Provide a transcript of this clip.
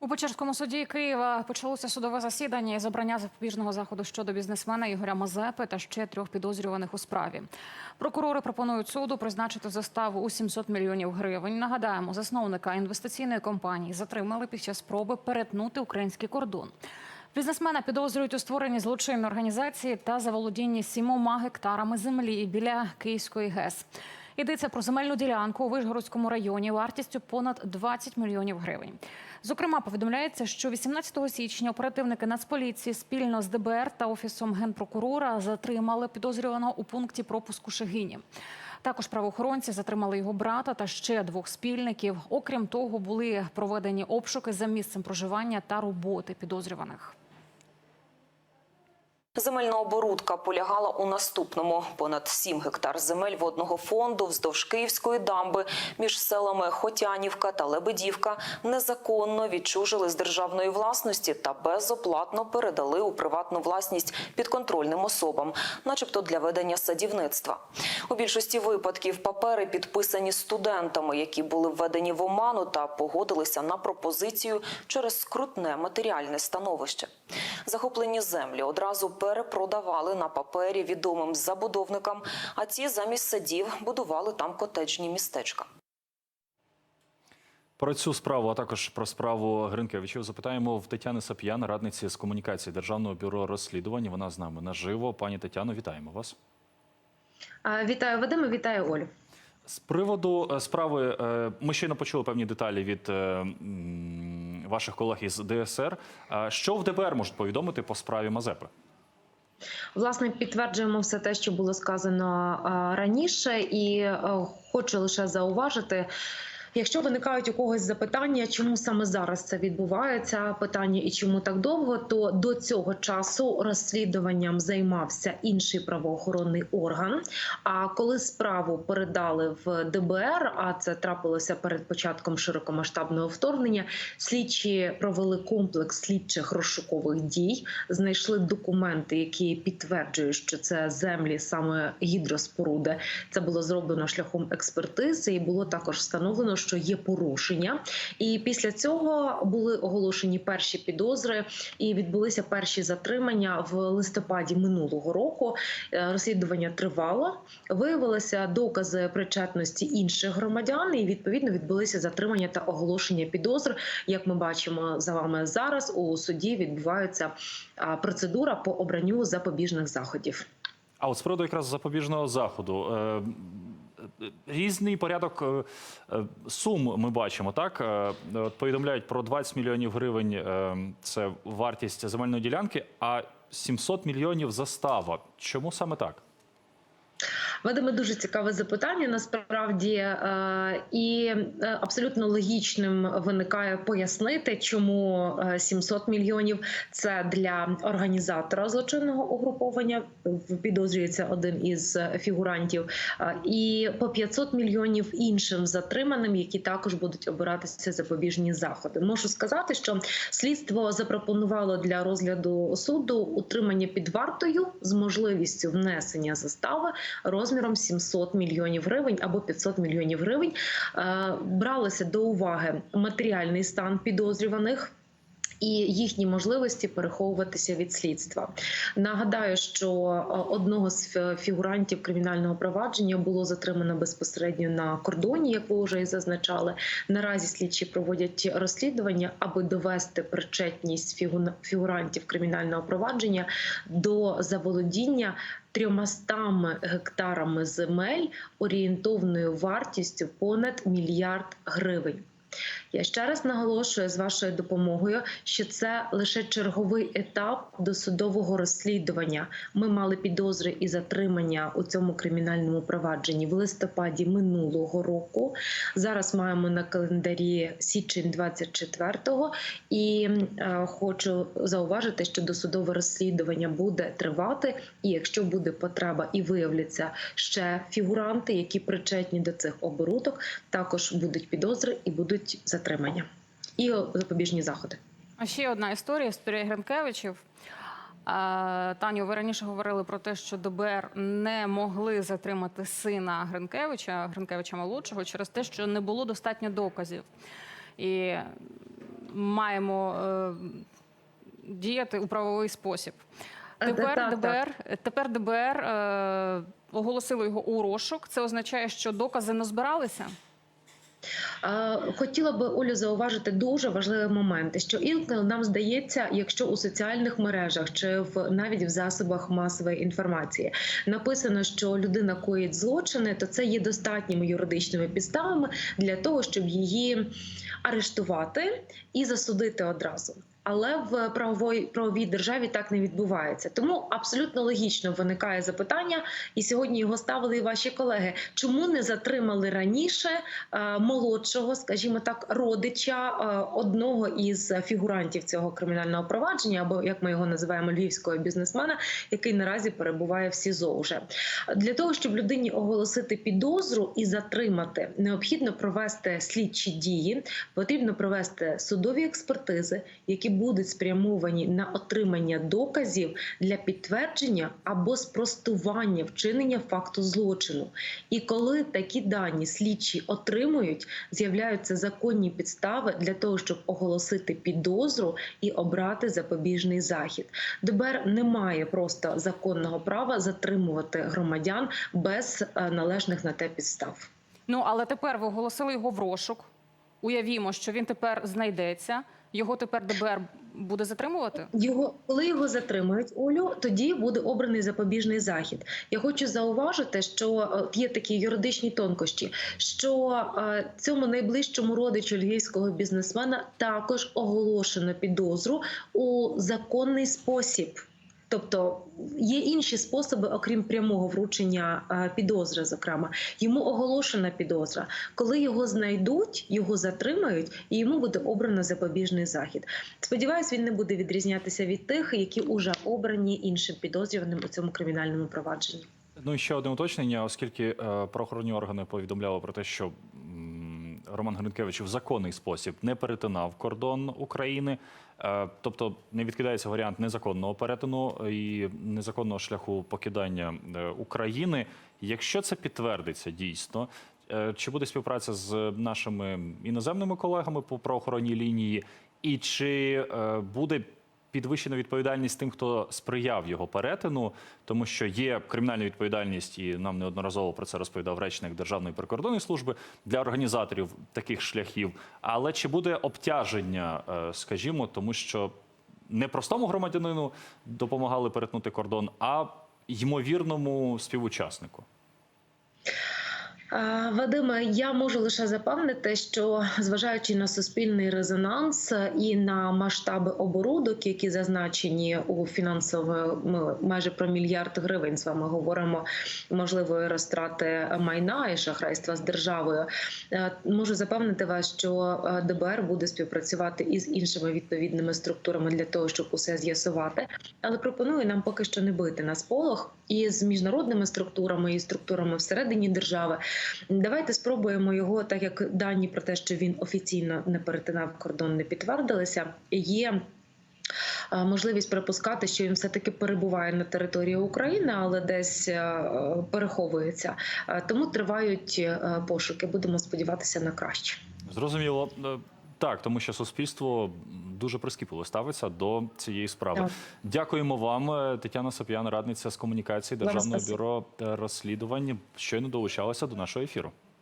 У Печерському суді Києва почалося судове засідання із обрання запобіжного заходу щодо бізнесмена Ігоря Мазепи та ще трьох підозрюваних у справі. Прокурори пропонують суду призначити заставу у 700 мільйонів гривень. Нагадаємо, засновника інвестиційної компанії затримали під час спроби перетнути український кордон. Бізнесмена підозрюють у створенні злочинної організації та заволодінні сімома гектарами землі біля Київської ГЕС. Йдеться про земельну ділянку у Вишгородському районі вартістю понад 20 мільйонів гривень. Зокрема, повідомляється, що 18 січня оперативники Нацполіції спільно з ДБР та офісом генпрокурора затримали підозрюваного у пункті пропуску Шегині. Також правоохоронці затримали його брата та ще двох спільників. Окрім того, були проведені обшуки за місцем проживання та роботи підозрюваних. Земельна оборудка полягала у наступному: понад 7 гектар земель водного фонду вздовж Київської дамби між селами Хотянівка та Лебедівка незаконно відчужили з державної власності та безоплатно передали у приватну власність підконтрольним особам, начебто для ведення садівництва. У більшості випадків папери підписані студентами, які були введені в оману та погодилися на пропозицію через скрутне матеріальне становище. Захоплені землі одразу перепродавали на папері відомим забудовникам, а ці замість садів будували там котеджні містечка. Про цю справу, а також про справу Гринкевичів запитаємо в Тетяни Сап'ян, радниці з комунікації Державного бюро розслідувань. Вона з нами наживо. Пані Тетяно, вітаємо вас. Вітаю Вадиме, вітаю Олю. З приводу е, справи е, ми щойно почули певні деталі від е, ваших колег із ДСР. Що в ДБР можуть повідомити по справі Мазепи? Власне, підтверджуємо все те, що було сказано раніше, і хочу лише зауважити. Якщо виникають у когось запитання, чому саме зараз це відбувається, питання і чому так довго, то до цього часу розслідуванням займався інший правоохоронний орган. А коли справу передали в ДБР, а це трапилося перед початком широкомасштабного вторгнення, слідчі провели комплекс слідчих розшукових дій, знайшли документи, які підтверджують, що це землі саме гідроспоруди. Це було зроблено шляхом експертизи, і було також встановлено, що є порушення. І після цього були оголошені перші підозри, і відбулися перші затримання в листопаді минулого року. Е, Розслідування тривало. Виявилися докази причетності інших громадян, і відповідно відбулися затримання та оголошення підозр. Як ми бачимо за вами зараз, у суді відбувається процедура по обранню запобіжних заходів. А от з приводу якраз запобіжного заходу. Різний порядок е, е, сум ми бачимо, так? Е, От повідомляють про 20 мільйонів гривень це вартість земельної ділянки, а 700 мільйонів застава. Чому саме так? Вадиме, дуже цікаве запитання. Насправді е, і е, абсолютно логічним виникає пояснити, чому е, 700 мільйонів це для організатора злочинного угруповання. Підозрюється один із фігурантів, е, і по 500 мільйонів іншим затриманим, які також будуть обиратися запобіжні заходи. Можу сказати, що слідство запропонувало для розгляду суду утримання під вартою з можливістю внесення застави розміром 700 мільйонів гривень або 500 мільйонів гривень. Е, Бралося до уваги матеріальний стан підозрюваних. І їхні можливості переховуватися від слідства. Нагадаю, що е, одного з фігурантів кримінального провадження було затримано безпосередньо на кордоні, як ви вже і зазначали. Наразі слідчі проводять розслідування, аби довести причетність фігурантів кримінального провадження до заволодіння трьомастами гектарами земель орієнтовною вартістю понад мільярд гривень. Я ще раз наголошую з вашою допомогою, що це лише черговий етап досудового розслідування. Ми мали підозри і затримання у цьому кримінальному провадженні в листопаді минулого року. Зараз маємо на календарі січень 24-го. І е, хочу зауважити, що досудове розслідування буде тривати, і якщо буде потреба і виявляться ще фігуранти, які причетні до цих оборудок, також будуть підозри і будуть затримання і запобіжні заходи. А ще одна історія історія Гринкевичів. Таню, ви раніше говорили про те, що ДБР не могли затримати сина Гринкевича, Гринкевича молодшого, через те, що не було достатньо доказів. І маємо е, діяти у правовий спосіб. Е, Тепер так, так. ДБР, тепер ДБР е, оголосило його у розшук. Це означає, що докази не збиралися. Хотіла би Олю зауважити дуже важливий момент, що інколи нам здається, якщо у соціальних мережах чи в навіть в засобах масової інформації написано, що людина коїть злочини, то це є достатніми юридичними підставами для того, щоб її арештувати і засудити одразу. Але в правовій правовій державі так не відбувається. Тому абсолютно логічно виникає запитання, і сьогодні його ставили і ваші колеги. Чому не затримали раніше е, молодшого, скажімо так, родича е, одного із фігурантів цього кримінального провадження, або як ми його називаємо львівського бізнесмена, який наразі перебуває в СІЗО вже для того, щоб людині оголосити підозру і затримати, необхідно провести слідчі дії, потрібно провести судові експертизи, які будуть спрямовані на отримання доказів для підтвердження або спростування вчинення факту злочину. І коли такі дані слідчі отримують, з'являються законні підстави для того, щоб оголосити підозру і обрати запобіжний захід. ДБР не має просто законного права затримувати громадян без е, належних на те підстав. Ну але тепер ви оголосили його в розшук. Уявімо, що він тепер знайдеться. Його тепер ДБР буде затримувати. Його коли його затримують, Олю, тоді буде обраний запобіжний захід. Я хочу зауважити, що е, є такі юридичні тонкощі, що е, цьому найближчому родичу львівського бізнесмена також оголошено підозру у законний спосіб. Тобто є інші способи, окрім прямого вручення е, підозри. Зокрема, йому оголошена підозра. Коли його знайдуть, його затримають, і йому буде обрано запобіжний захід. Сподіваюсь, він не буде відрізнятися від тих, які вже обрані іншим підозрюваним у цьому кримінальному провадженні. Ну і ще одне уточнення, оскільки е, правоохоронні органи повідомляли про те, що Роман Гринкевич в законний спосіб не перетинав кордон України, е, тобто не відкидається варіант незаконного перетину і незаконного шляху покидання е, України. Якщо це підтвердиться дійсно, е, чи буде співпраця з нашими іноземними колегами по правоохоронній лінії, і чи буде підвищена відповідальність тим, хто сприяв його перетину, тому що є кримінальна відповідальність, і нам неодноразово про це розповідав речник Державної прикордонної служби для організаторів таких шляхів. Але чи буде обтяження, е, скажімо, тому що не простому громадянину допомагали перетнути кордон, а ймовірному співучаснику? Вадиме, я можу лише запевнити, що зважаючи на суспільний резонанс і на масштаби оборудок, які зазначені у фінансово, ми майже про мільярд гривень з вами говоримо можливої розтрати майна і шахрайства з державою. е, Можу запевнити вас, що е, ДБР буде співпрацювати із іншими відповідними структурами для того, щоб усе з'ясувати. Але пропоную нам поки що не бити на сполох і з міжнародними структурами і структурами всередині держави. Давайте спробуємо його, так як дані про те, що він офіційно не перетинав кордон, не підтвердилися. Є е, можливість припускати, що він все таки перебуває на території України, але десь е, переховується. Е, Тому тривають пошуки. Будемо сподіватися на краще. Зрозуміло. Так, тому що суспільство дуже прискіпливо ставиться до цієї справи. Так. Дякуємо вам, е, Тетяна Соп'ян, радниця з комунікації Державного бюро розслідувань. Щойно долучалася до нашого ефіру.